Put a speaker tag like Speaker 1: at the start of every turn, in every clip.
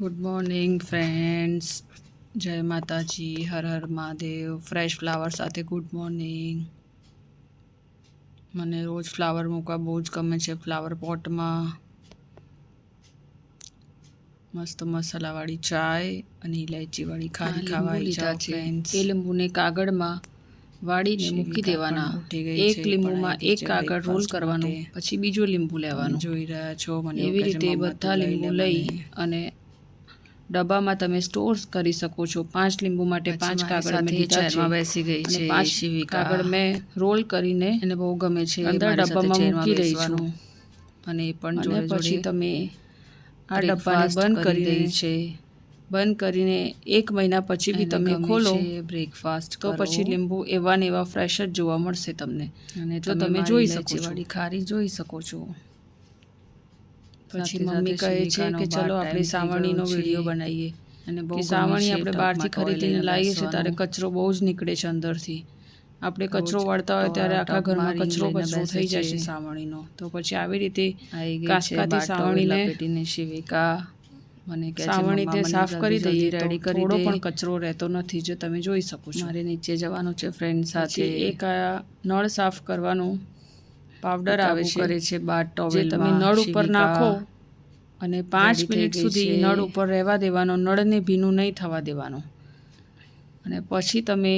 Speaker 1: Good morning friends જય માતાજી હર હર મહાદેવ ફ્રેશ ફ્લાવર સાથે ગુડ મોર્નિંગ મને રોજ ફ્લાવર મૂકવા બહુ જ ગમે છે ફ્લાવર પોટમાં મસ્ત મસાલાવાળી ચાય અને ઇલાયચીવાળી ખારી ખાવાની ચા છે. એ લીંબુને કાગળમાં વાળીને મૂકી દેવાના. એક લીંબુમાં એક કાગળ રોલ કરવાનું પછી બીજું લીંબુ લેવાનું. જોઈ રહ્યા છો મને એવી રીતે બધા લીંબુ લઈ અને ડબ્બામાં તમે સ્ટોર કરી શકો છો. પાંચ લીંબુ માટે પાંચ કાગળ મેં બેસી ગઈ છે પાંચ કાગળ મેં રોલ કરીને એને બહુ ગમે છે અંદર ડબ્બામાં મૂકી રહી છું. અને એ પણ જોડે પછી તમે આ ડબ્બાને બંધ કરી દઈ છે. બંધ કરીને એક મહિના પછી બી તમે ખોલો. બ્રેકફાસ્ટ તો પછી લીંબુ એવા ને એવા ફ્રેશ જ જોવા મળશે તમને. અને જો તમે જોઈ શકો છો. ખારી જોઈ શકો છો. પછી મમ્મી કહે છે કે ચલો આપણે સાવણીનો વીડિયો બનાવીએ. અને બહુ સાવણી આપણે બહારથી ખરીદીને લાવીએ છીએ ત્યારે કચરો બહુ જ નીકળે છે અંદરથી. આપણે કચરો વાળતા હોય ત્યારે આખા ઘરમાં કચરો કચરો થઈ જાય છે. સાવણીનો. તો પછી આવી રીતે કાચકાથી સાવણીને પેટીને શિવિકા. મને કે સાવણી તે સાફ કરી દઈએ રેડી કરી થોડો પણ કચરો રહેતો નથી જે તમે જોઈ શકો છો. મારે નીચે જવાનું છે ફ્રેન્ડ સાથે. એક નળ સાફ કરવાનું. પાવડર આવે છે. કરે છે બાર ટોવેલ તમે નળ ઉપર નાખો અને પાંચ મિનિટ સુધી નળ ઉપર રહેવા દેવાનો નળને ભીનું નહીં થવા દેવાનું. અને પછી તમે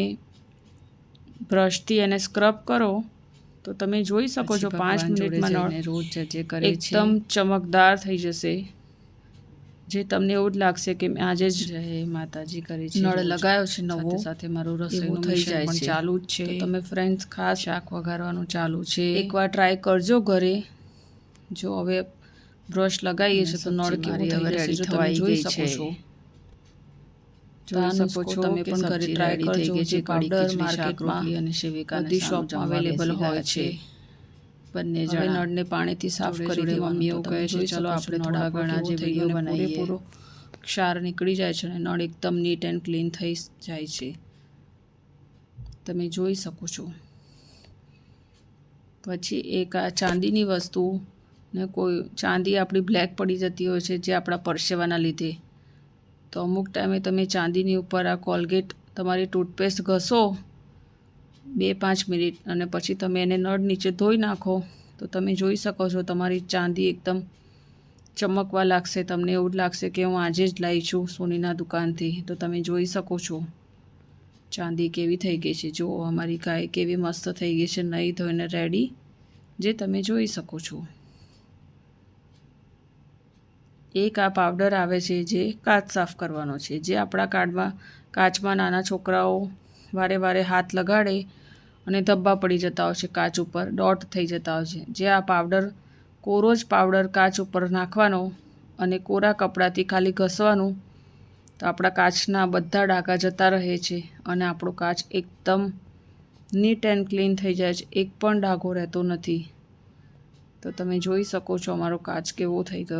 Speaker 1: બ્રશથી એને સ્ક્રબ કરો તો તમે જોઈ શકો છો પાંચ મિનિટમાં નળ રોજ જે કરે એકદમ ચમકદાર થઈ જશે. જે તમને એવું જ લાગશે કે મેં આજે જ માતાજી કરી છે નળ લગાવ્યો છે નવો સાથે મારું રસોઈનું થઈ જાય છે. ચાલુ જ છે. તમે ફ્રેન્ડ્સ ખાસ શાક વઘારવાનું ચાલુ છે. એકવાર ટ્રાય કરજો ઘરે. જો હવે બ્રશ લગાવીએ છે તો નળ કેવું થઈ જશે? જો તમે જોઈ શકો છો. જોઈ શકો છો તમે પણ ઘરે ટ્રાય કરજો. જે પાવડર માર્કેટમાં અને સેવિકા બધી શોપમાં અવેલેબલ હોય છે. બંને જણા નળને પાણીથી સાફ કરી દે મમ્મી એવું કહે છે ચલો આપણે થોડા ઘણા જે વીડિયો બનાવીએ. પૂરો ક્ષાર નીકળી જાય છે અને નળ એકદમ નીટ એન્ડ ક્લીન થઈ જાય છે. તમે જોઈ શકો છો. પછી એક આ ચાંદીની વસ્તુ ને કોઈ ચાંદી આપણી બ્લેક પડી જતી હોય છે જે આપણા પરસેવાના લીધે. તો અમુક ટાઈમે તમે ચાંદીની ઉપર આ કોલગેટ તમારી ટૂથપેસ્ટ ઘસો બે પાંચ મિનિટ અને પછી તમે એને નળ નીચે ધોઈ નાખો. તો તમે જોઈ શકો છો તમારી ચાંદી એકદમ ચમકવા લાગશે. તમને એવું જ લાગશે કે હું આજે જ લાવી છું સોનીના દુકાનથી. તો તમે જોઈ શકો છો ચાંદી કેવી થઈ ગઈ છે. જો અમારી ગાય કેવી મસ્ત થઈ ગઈ છે નહીં ધોઈને રેડી જે તમે જોઈ શકો છો. એક આ પાવડર આવે છે જે કાચ સાફ કરવાનો છે. જે આપણા કાર્ડમાં કાચમાં નાના છોકરાઓ વારે વારે હાથ લગાડે અને ધબ્બા પડી જતા હોય છે કાચ ઉપર ડોટ થઈ જતા હોય છે. જે આ પાવડર, કોરો જ પાવડર કાચ ઉપર નાખવાનો અને કોરા કપડાથી ખાલી ઘસવાનું, તો આપણા કાચના બધા ડાઘા જતા રહે છે અને આપણો કાચ એકદમ નીટ એન્ડ ક્લીન થઈ જાય છે. એક પણ ડાઘો રહેતો નથી. તો તમે જોઈ શકો છો અમારો કાચ કેવો થઈ ગયો.